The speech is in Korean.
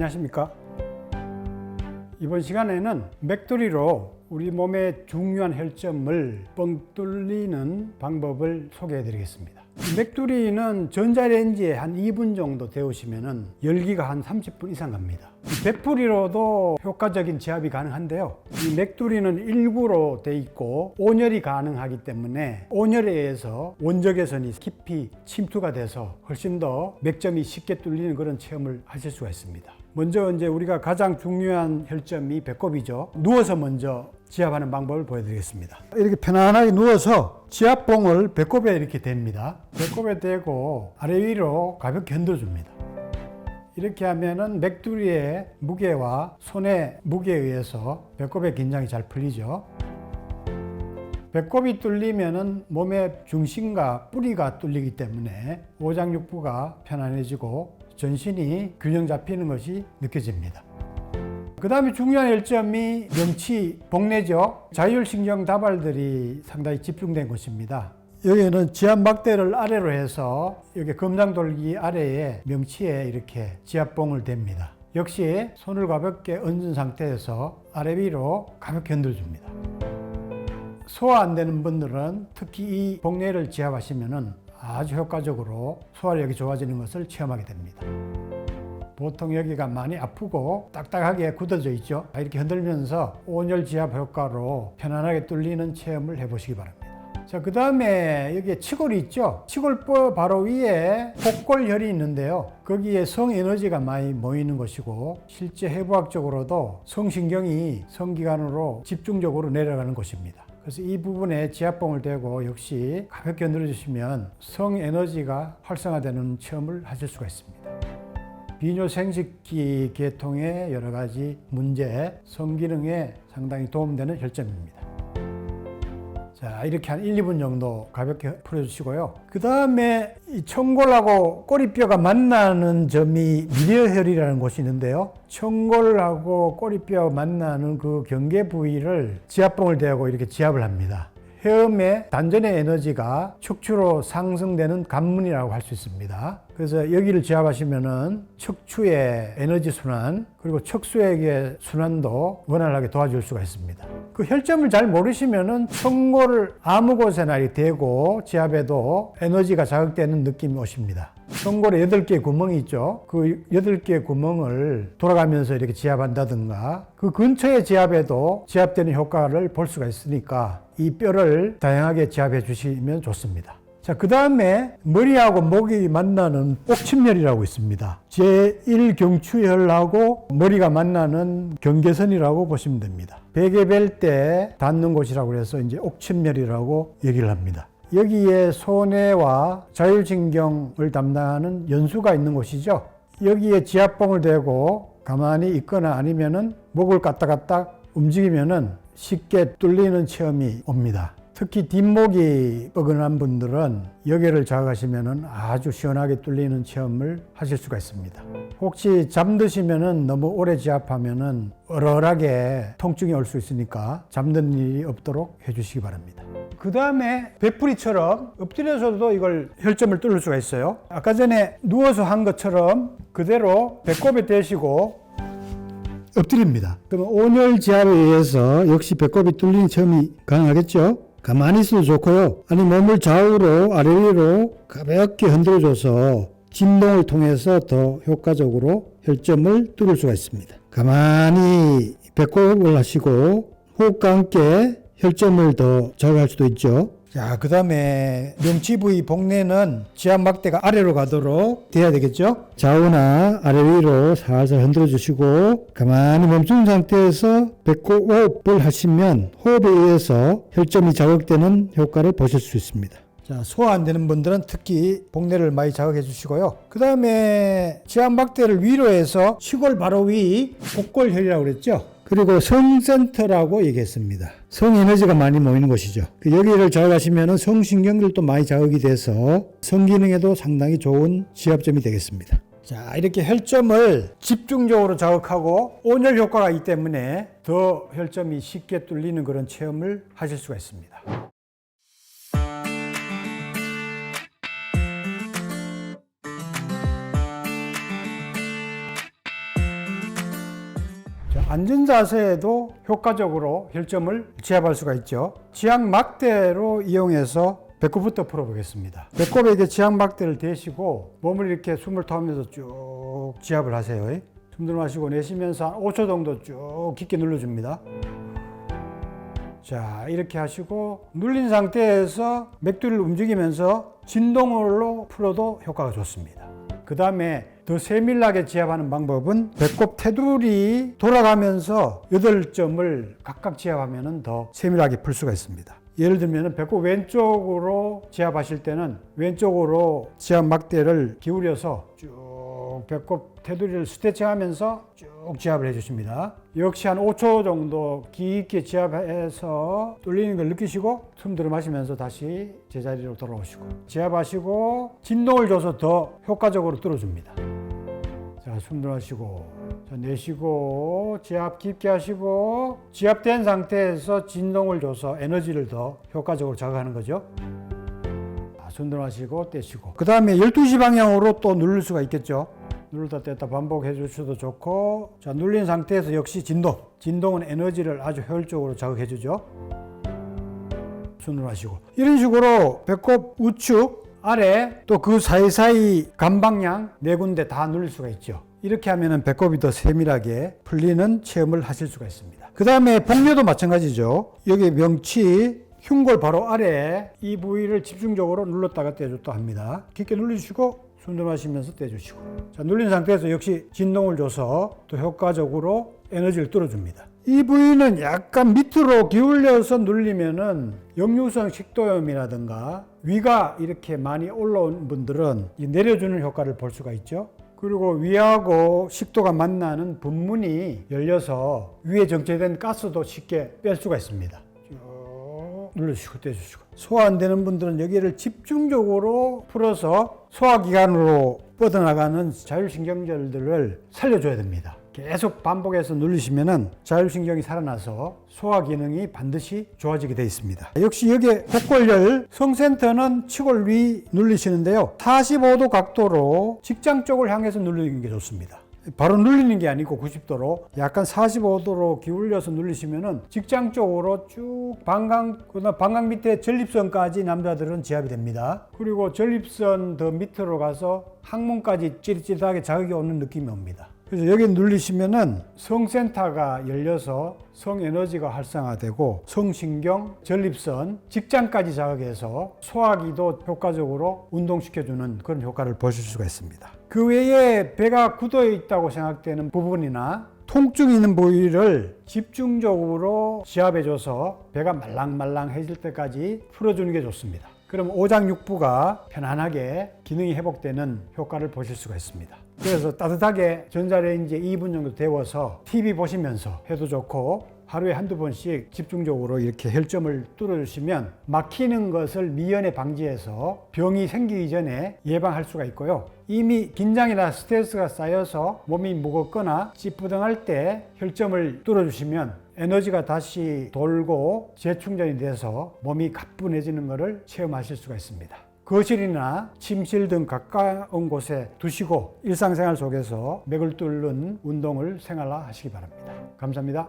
안녕하십니까? 이번 시간에는 맥도리로 우리 몸의 중요한 혈점을 뻥 뚫리는 방법을 소개해 드리겠습니다. 맥두리는 전자레인지에 한 2분 정도 데우시면 열기가 한 30분 이상 갑니다. 백풀이로도 효과적인 제압이 가능한데요. 이 맥두리는 일구로 돼 있고 온열이 가능하기 때문에 온열에 의해서 원적외선이 깊이 침투가 돼서 훨씬 더 맥점이 쉽게 뚫리는 그런 체험을 하실 수가 있습니다. 먼저 이제 우리가 가장 중요한 혈점이 배꼽이죠. 누워서 먼저 지압하는 방법을 보여드리겠습니다. 이렇게 편안하게 누워서 지압봉을 배꼽에 이렇게 댑니다. 배꼽에 대고 아래 위로 가볍게 흔들어줍니다. 이렇게 하면은 맥두리의 무게와 손의 무게에 의해서 배꼽의 긴장이 잘 풀리죠. 배꼽이 뚫리면은 몸의 중심과 뿌리가 뚫리기 때문에 오장육부가 편안해지고 전신이 균형 잡히는 것이 느껴집니다. 그 다음에 중요한 열점이 명치, 복내죠. 자율신경 다발들이 상당히 집중된 곳입니다. 여기는 지압 막대를 아래로 해서 여기 금장돌기 아래에 명치에 이렇게 지압봉을 댑니다. 역시 손을 가볍게 얹은 상태에서 아래 위로 가볍게 흔들줍니다. 소화 안 되는 분들은 특히 이 복내를 지압하시면 아주 효과적으로 소화력이 좋아지는 것을 체험하게 됩니다. 보통 여기가 많이 아프고 딱딱하게 굳어져 있죠. 이렇게 흔들면서 온열 지압 효과로 편안하게 뚫리는 체험을 해보시기 바랍니다. 자, 그 다음에 여기에 치골이 있죠. 치골뼈 바로 위에 복골혈이 있는데요. 거기에 성에너지가 많이 모이는 곳이고 실제 해부학적으로도 성신경이 성기관으로 집중적으로 내려가는 곳입니다. 그래서 이 부분에 지압봉을 대고 역시 가볍게 눌러주시면 성에너지가 활성화되는 체험을 하실 수가 있습니다. 비뇨 생식기 계통의 여러 가지 문제, 성기능에 상당히 도움되는 혈점입니다. 자, 이렇게 한 1, 2분 정도 가볍게 풀어주시고요. 그 다음에 이 청골하고 꼬리뼈가 만나는 점이 미려혈이라는 곳이 있는데요. 청골하고 꼬리뼈가 만나는 그 경계 부위를 지압봉을 대고 이렇게 지압을 합니다. 헤엄의 단전의 에너지가 척추로 상승되는 관문이라고 할 수 있습니다. 그래서 여기를 지압하시면은 척추의 에너지 순환 그리고 척수액의 순환도 원활하게 도와줄 수가 있습니다. 그 혈점을 잘 모르시면은 청골을 아무 곳에나 대고 지압해도 에너지가 자극되는 느낌이 오십니다. 청골에 8개의 구멍이 있죠. 그 8개의 구멍을 돌아가면서 이렇게 지압한다든가 그 근처에 지압해도 지압되는 효과를 볼 수가 있으니까 이 뼈를 다양하게 지압해 주시면 좋습니다. 자, 그 다음에 머리하고 목이 만나는 옥침혈이라고 있습니다. 제1경추혈하고 머리가 만나는 경계선이라고 보시면 됩니다. 베개 벨 때 닿는 곳이라고 해서 이제 옥침혈이라고 얘기를 합니다. 여기에 손해와 자율신경을 담당하는 연수가 있는 곳이죠. 여기에 지압봉을 대고 가만히 있거나 아니면은 목을 갖다 움직이면은 쉽게 뚫리는 체험이 옵니다. 특히 뒷목이 뻐근한 분들은 여기를 자극하시면 아주 시원하게 뚫리는 체험을 하실 수가 있습니다. 혹시 잠드시면 너무 오래 지압하면 얼얼하게 통증이 올 수 있으니까 잠드는 일이 없도록 해주시기 바랍니다. 그 다음에 베풀이처럼 엎드려서도 이걸 혈점을 뚫을 수가 있어요. 아까 전에 누워서 한 것처럼 그대로 배꼽에 대시고 엎드립니다. 그러면 온열 지압에 의해서 역시 배꼽이 뚫리는 체험이 가능하겠죠? 가만히 있어도 좋고요. 아니 몸을 좌우로 아래 위로 가볍게 흔들어줘서 진동을 통해서 더 효과적으로 혈점을 뚫을 수가 있습니다. 가만히 배꼽을 하시고 호흡과 함께 혈점을 더 자극할 수도 있죠. 자, 그 다음에 명치 부위 복내는 지압 막대가 아래로 가도록 돼야 되겠죠? 좌우나 아래 위로 살살 흔들어 주시고 가만히 멈춘 상태에서 배꼽 호흡을 하시면 호흡에 의해서 혈점이 자극되는 효과를 보실 수 있습니다. 자, 소화 안 되는 분들은 특히 복내를 많이 자극해 주시고요. 그 다음에 지압 막대를 위로 해서 시골 바로 위 복골혈이라고 그랬죠? 그리고 성센터라고 얘기했습니다. 성에너지가 많이 모이는 곳이죠. 그 여기를 자극하시면 성신경들도 많이 자극이 돼서 성기능에도 상당히 좋은 지압점이 되겠습니다. 자, 이렇게 혈점을 집중적으로 자극하고 온열 효과가 있기 때문에 더 혈점이 쉽게 뚫리는 그런 체험을 하실 수가 있습니다. 앉은 자세에도 효과적으로 혈점을 제압할 수가 있죠. 지압 막대로 이용해서 배꼽부터 풀어보겠습니다. 배꼽에게 지압 막대를 대시고 몸을 이렇게 숨을 타면서 쭉 지압을 하세요. 숨 들어마시고 내쉬면서 한 5초 정도 쭉 깊게 눌러줍니다. 자, 이렇게 하시고 눌린 상태에서 맥두를 움직이면서 진동으로 풀어도 효과가 좋습니다. 그 다음에 더 세밀하게 지압하는 방법은 배꼽 테두리 돌아가면서 8점을 각각 지압하면 더 세밀하게 풀 수가 있습니다. 예를 들면 배꼽 왼쪽으로 지압하실 때는 왼쪽으로 지압 막대를 기울여서 쭉 배꼽 테두리를 스트레칭하면서 쭉 지압을 해주십니다. 역시 한 5초 정도 깊게 지압해서 뚫리는 걸 느끼시고 숨 들어 마시면서 다시 제자리로 돌아오시고 지압하시고 진동을 줘서 더 효과적으로 뚫어줍니다. 자, 숨 들어마시고 자, 내쉬고 지압 깊게 하시고 지압된 상태에서 진동을 줘서 에너지를 더 효과적으로 자극하는 거죠. 자, 숨 들어마시고 떼시고 그 다음에 12시 방향으로 또 누를 수가 있겠죠. 누르다 뗐다 반복해 주셔도 좋고 자 눌린 상태에서 역시 진동 진동은 에너지를 아주 효율적으로 자극해 주죠. 손으로 하시고 이런 식으로 배꼽 우측 아래 또 그 사이사이 간방향 네 군데 다 누릴 수가 있죠. 이렇게 하면은 배꼽이 더 세밀하게 풀리는 체험을 하실 수가 있습니다. 그 다음에 복려도 마찬가지죠. 여기 명치 흉골 바로 아래 이 부위를 집중적으로 눌렀다가 떼줬다 합니다. 깊게 눌러주시고 순들마시면서 떼주시고 자 눌린 상태에서 역시 진동을 줘서 또 효과적으로 에너지를 뚫어줍니다. 이 부위는 약간 밑으로 기울여서 눌리면은 역류성 식도염이라든가 위가 이렇게 많이 올라온 분들은 이 내려주는 효과를 볼 수가 있죠. 그리고 위하고 식도가 만나는 분문이 열려서 위에 정체된 가스도 쉽게 뺄 수가 있습니다. 쭉 눌러주시고 떼주시고 소화 안 되는 분들은 여기를 집중적으로 풀어서 소화기관으로 뻗어나가는 자율신경절들을 살려줘야 됩니다. 계속 반복해서 누르시면은 자율신경이 살아나서 소화 기능이 반드시 좋아지게 되어 있습니다. 역시 여기에 복골열 성센터는 치골 위 누르시는데요. 45도 각도로 직장 쪽을 향해서 누르는 게 좋습니다. 바로 눌리는 게 아니고 90도로 약간 45도로 기울여서 누르시면은 직장 쪽으로 쭉 방광 그다음 방광 밑에 전립선까지 남자들은 지압이 됩니다. 그리고 전립선 더 밑으로 가서 항문까지 찌릿찌릿하게 자극이 오는 느낌이 옵니다. 그래서 여기 눌리시면은 성센터가 열려서 성에너지가 활성화되고 성신경, 전립선, 직장까지 자극해서 소화기도 효과적으로 운동시켜주는 그런 효과를 보실 수가 있습니다. 그 외에 배가 굳어 있다고 생각되는 부분이나 통증 있는 부위를 집중적으로 지압해줘서 배가 말랑말랑해질 때까지 풀어주는 게 좋습니다. 그럼 오장육부가 편안하게 기능이 회복되는 효과를 보실 수가 있습니다. 그래서 따뜻하게 전자레인지에 2분 정도 데워서 TV 보시면서 해도 좋고 하루에 한두 번씩 집중적으로 이렇게 혈점을 뚫어주시면 막히는 것을 미연에 방지해서 병이 생기기 전에 예방할 수가 있고요. 이미 긴장이나 스트레스가 쌓여서 몸이 무겁거나 찌뿌둥할 때 혈점을 뚫어주시면 에너지가 다시 돌고 재충전이 돼서 몸이 가뿐해지는 것을 체험하실 수가 있습니다. 거실이나 침실 등 가까운 곳에 두시고 일상생활 속에서 맥을 뚫는 운동을 생활화하시기 바랍니다. 감사합니다.